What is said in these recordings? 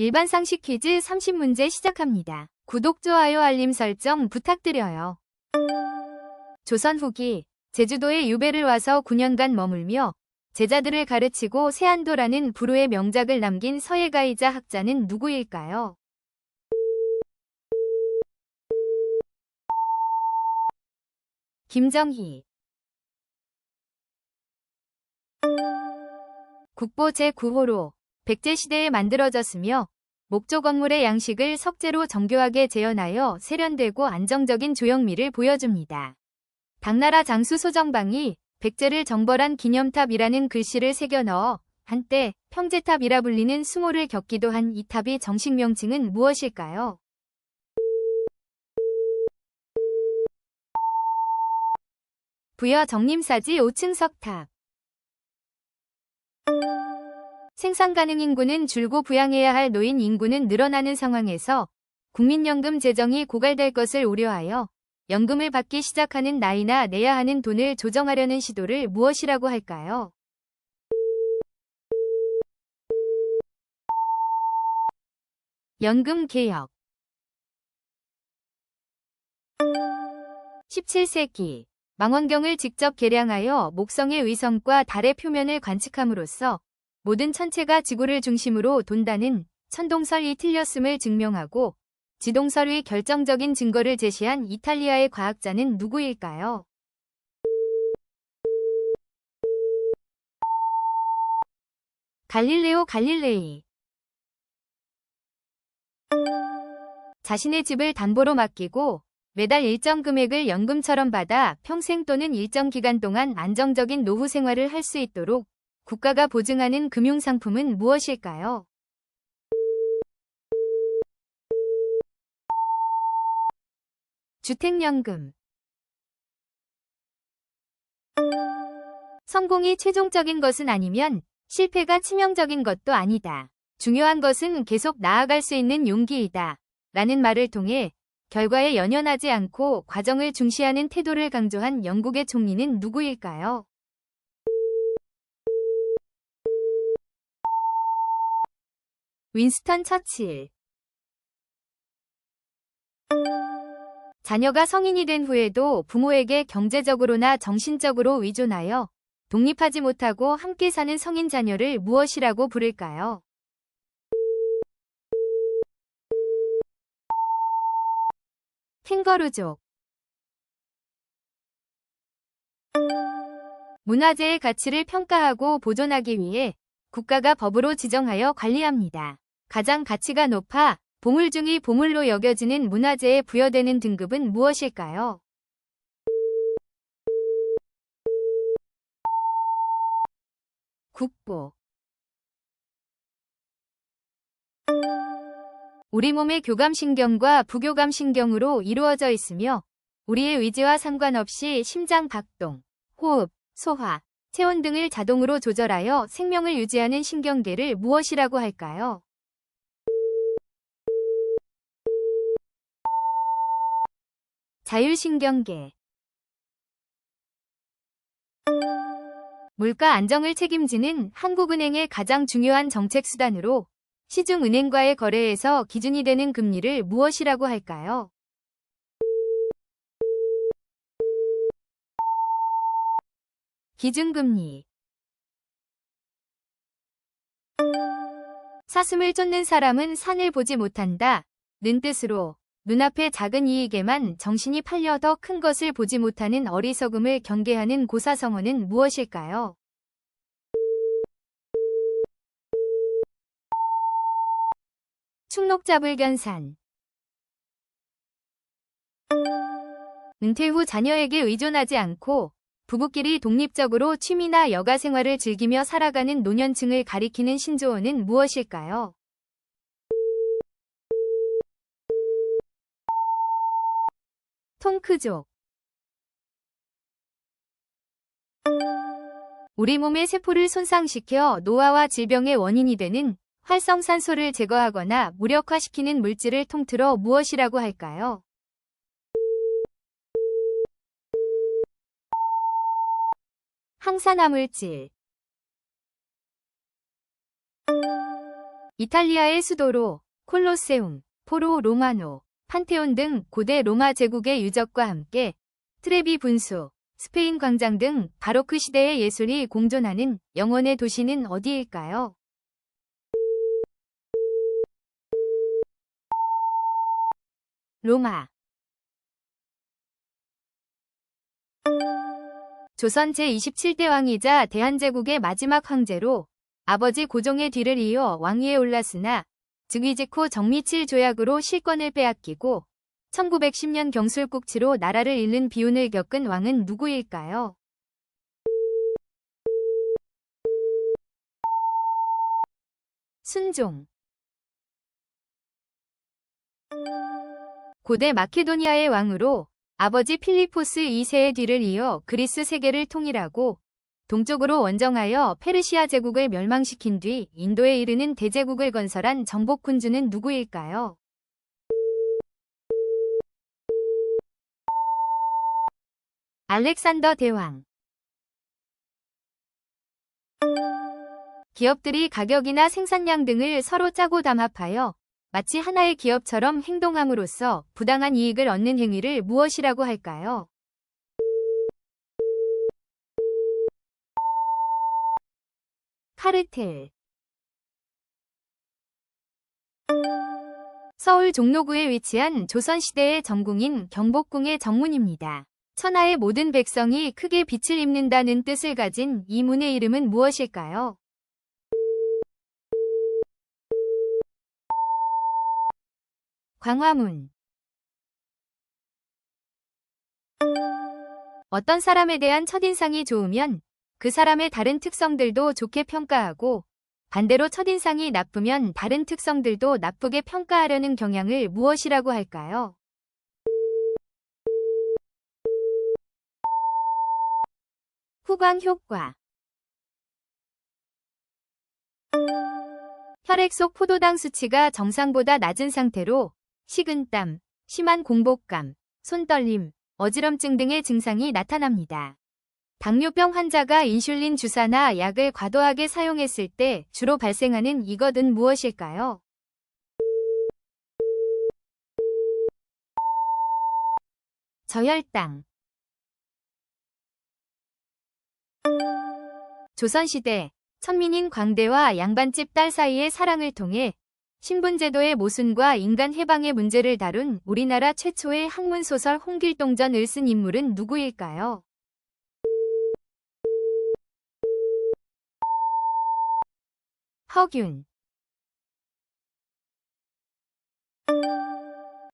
일반 상식 퀴즈 30문제 시작합니다. 구독, 좋아요, 알림 설정 부탁드려요. 조선 후기 제주도에 유배를 와서 9년간 머물며 제자들을 가르치고 세안도라는 불후의 명작을 남긴 서예가이자 학자는 누구일까요? 김정희 국보 제9호로 백제시대에 만들어졌으며 목조 건물의 양식을 석재로 정교하게 재현하여 세련되고 안정적인 조형미를 보여줍니다. 당나라 장수 소정방이 백제를 정벌한 기념탑이라는 글씨를 새겨 넣어 한때 평제탑이라 불리는 수모를 겪기도 한 이 탑의 정식 명칭은 무엇일까요? 부여 정림사지 5층 석탑 생산 가능 인구는 줄고 부양해야 할 노인 인구는 늘어나는 상황에서 국민연금 재정이 고갈될 것을 우려하여 연금을 받기 시작하는 나이나 내야 하는 돈을 조정하려는 시도를 무엇이라고 할까요? 연금 개혁 17세기 망원경을 직접 개량하여 목성의 위성과 달의 표면을 관측함으로써 모든 천체가 지구를 중심으로 돈다는 천동설이 틀렸음을 증명하고 지동설의 결정적인 증거를 제시한 이탈리아의 과학자는 누구일까요? 갈릴레오 갈릴레이 자신의 집을 담보로 맡기고 매달 일정 금액을 연금처럼 받아 평생 또는 일정 기간 동안 안정적인 노후 생활을 할 수 있도록 국가가 보증하는 금융상품은 무엇일까요? 주택연금 성공이 최종적인 것은 아니면 실패가 치명적인 것도 아니다. 중요한 것은 계속 나아갈 수 있는 용기이다. 라는 말을 통해 결과에 연연하지 않고 과정을 중시하는 태도를 강조한 영국의 총리는 누구일까요? 윈스턴 처칠 자녀가 성인이 된 후에도 부모에게 경제적으로나 정신적으로 의존하여 독립하지 못하고 함께 사는 성인 자녀를 무엇이라고 부를까요? 캥거루족 문화재의 가치를 평가하고 보존하기 위해 국가가 법으로 지정하여 관리합니다. 가장 가치가 높아 보물 중의 보물로 여겨지는 문화재에 부여되는 등급은 무엇일까요? 국보 우리 몸의 교감신경과 부교감신경으로 이루어져 있으며 우리의 의지와 상관없이 심장 박동, 호흡, 소화, 체온 등을 자동으로 조절하여 생명을 유지하는 신경계를 무엇이라고 할까요? 자율신경계 물가 안정을 책임지는 한국은행의 가장 중요한 정책 수단으로 시중은행과의 거래에서 기준이 되는 금리를 무엇이라고 할까요? 기준금리 사슴을 쫓는 사람은 산을 보지 못한다. 는 뜻으로 눈앞의 작은 이익에만 정신이 팔려 더 큰 것을 보지 못하는 어리석음을 경계하는 고사성어는 무엇일까요? 충록자불견산 은퇴 후 자녀에게 의존하지 않고 부부끼리 독립적으로 취미나 여가 생활을 즐기며 살아가는 노년층을 가리키는 신조어는 무엇일까요? 통크족 우리 몸의 세포를 손상시켜 노화와 질병의 원인이 되는 활성산소를 제거하거나 무력화시키는 물질을 통틀어 무엇이라고 할까요? 항산화물질 이탈리아의 수도로 콜로세움, 포로 로마노, 판테온 등 고대 로마 제국의 유적과 함께 트레비 분수, 스페인 광장 등 바로크 시대의 예술이 공존하는 영혼의 도시는 어디일까요? 로마 조선 제27대 왕이자 대한제국의 마지막 황제로 아버지 고종의 뒤를 이어 왕위에 올랐으나 즉위 직 후 정미칠 조약으로 실권을 빼앗기고 1910년 경술국치로 나라를 잃는 비운을 겪은 왕은 누구일까요? 순종 고대 마케도니아의 왕으로 아버지 필리포스 2세의 뒤를 이어 그리스 세계를 통일하고 동쪽으로 원정하여 페르시아 제국을 멸망시킨 뒤 인도에 이르는 대제국을 건설한 정복군주는 누구일까요? 알렉산더 대왕 기업들이 가격이나 생산량 등을 서로 짜고 담합하여 마치 하나의 기업처럼 행동함으로써 부당한 이익을 얻는 행위를 무엇이라고 할까요? 카르텔 서울 종로구에 위치한 조선시대의 정궁인 경복궁의 정문입니다. 천하의 모든 백성이 크게 빛을 입는다는 뜻을 가진 이 문의 이름은 무엇일까요? 광화문 어떤 사람에 대한 첫인상이 좋으면 그 사람의 다른 특성들도 좋게 평가하고 반대로 첫인상이 나쁘면 다른 특성들도 나쁘게 평가하려는 경향을 무엇이라고 할까요? 후광 효과 혈액 속 포도당 수치가 정상보다 낮은 상태로 식은땀, 심한 공복감, 손떨림, 어지럼증 등의 증상이 나타납니다. 당뇨병 환자가 인슐린 주사나 약을 과도하게 사용했을 때 주로 발생하는 이것은 무엇일까요? 저혈당 조선시대 천민인 광대와 양반집 딸 사이의 사랑을 통해 신분제도의 모순과 인간 해방의 문제를 다룬 우리나라 최초의 학문소설 홍길동전을 쓴 인물은 누구일까요? 허균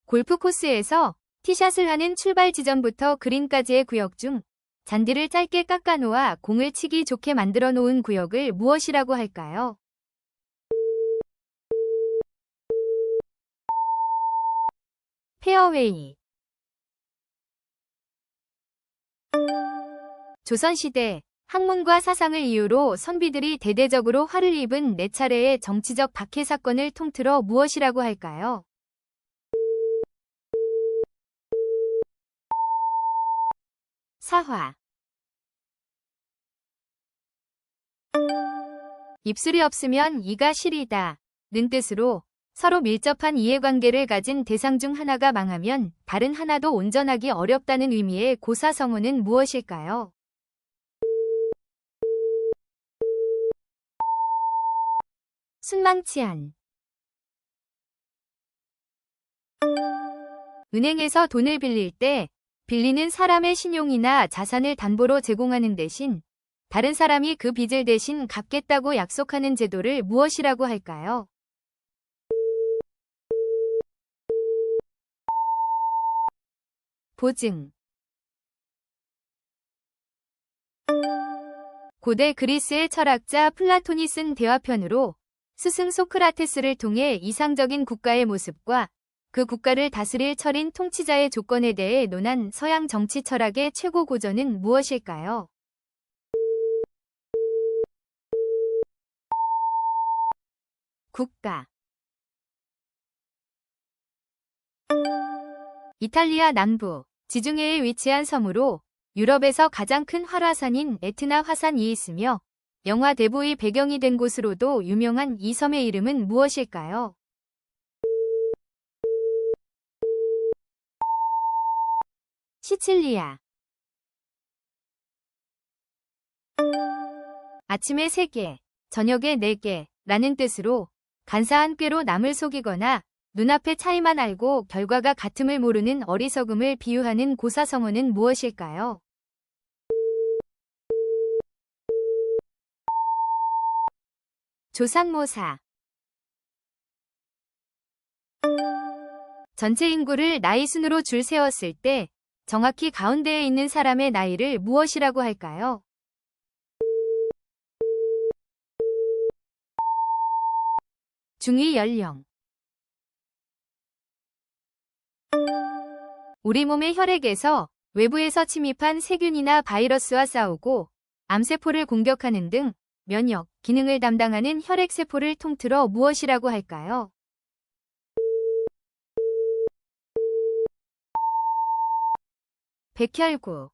골프 코스에서 티샷을 하는 출발 지점부터 그린까지의 구역 중 잔디를 짧게 깎아 놓아 공을 치기 좋게 만들어 놓은 구역을 무엇이라고 할까요? 페어웨이. 조선시대 학문과 사상을 이유로 선비들이 대대적으로 화를 입은 네 차례의 정치적 박해 사건을 통틀어 무엇이라고 할까요? 사화. 입술이 없으면 이가 시리다. 는 뜻으로 서로 밀접한 이해관계를 가진 대상 중 하나가 망하면 다른 하나도 온전하기 어렵다는 의미의 고사성어는 무엇일까요? 순망치한 은행에서 돈을 빌릴 때 빌리는 사람의 신용이나 자산을 담보로 제공하는 대신 다른 사람이 그 빚을 대신 갚겠다고 약속하는 제도를 무엇이라고 할까요? 보증. 고대 그리스의 철학자 플라톤이 쓴 대화편으로 스승 소크라테스를 통해 이상적인 국가의 모습과 그 국가를 다스릴 철인 통치자의 조건에 대해 논한 서양 정치 철학의 최고 고전은 무엇일까요? 국가. 이탈리아 남부 지중해에 위치한 섬으로 유럽에서 가장 큰 활화산인 에트나 화산이 있으며 영화 대보의 배경이 된 곳으로도 유명한 이 섬의 이름은 무엇일까요? 시칠리아 아침에 3개, 저녁에 4개 라는 뜻으로 간사한 꾀로 남을 속이거나 눈앞의 차이만 알고 결과가 같음을 모르는 어리석음을 비유하는 고사성어는 무엇일까요? 조상모사 전체 인구를 나이 순으로 줄 세웠을 때 정확히 가운데에 있는 사람의 나이를 무엇이라고 할까요? 중위 연령 우리 몸의 혈액에서 외부에서 침입한 세균이나 바이러스와 싸우고 암세포를 공격하는 등 면역, 기능을 담당하는 혈액세포를 통틀어 무엇이라고 할까요? 백혈구